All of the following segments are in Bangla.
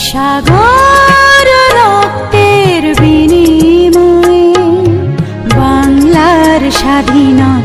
সাগর রক্তের বিনিময়ে বাংলার স্বাধীনতা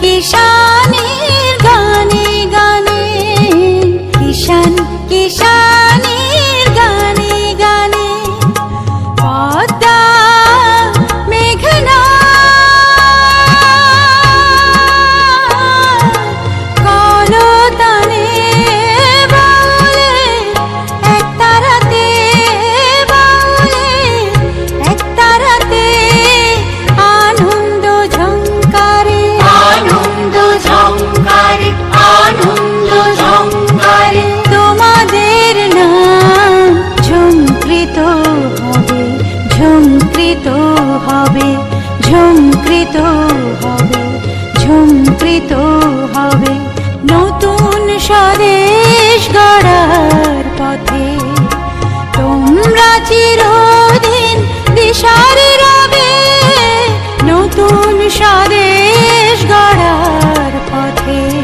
কিষানের গানে গানে। কিষান কিষান ঝুমকৃত হবে ঝুমকৃত হবে। নতুন স্বদেশ গড়ার পথে। তোমরা চিরদিন দিশার রবে, নতুন স্বদেশ গড়ার পথে।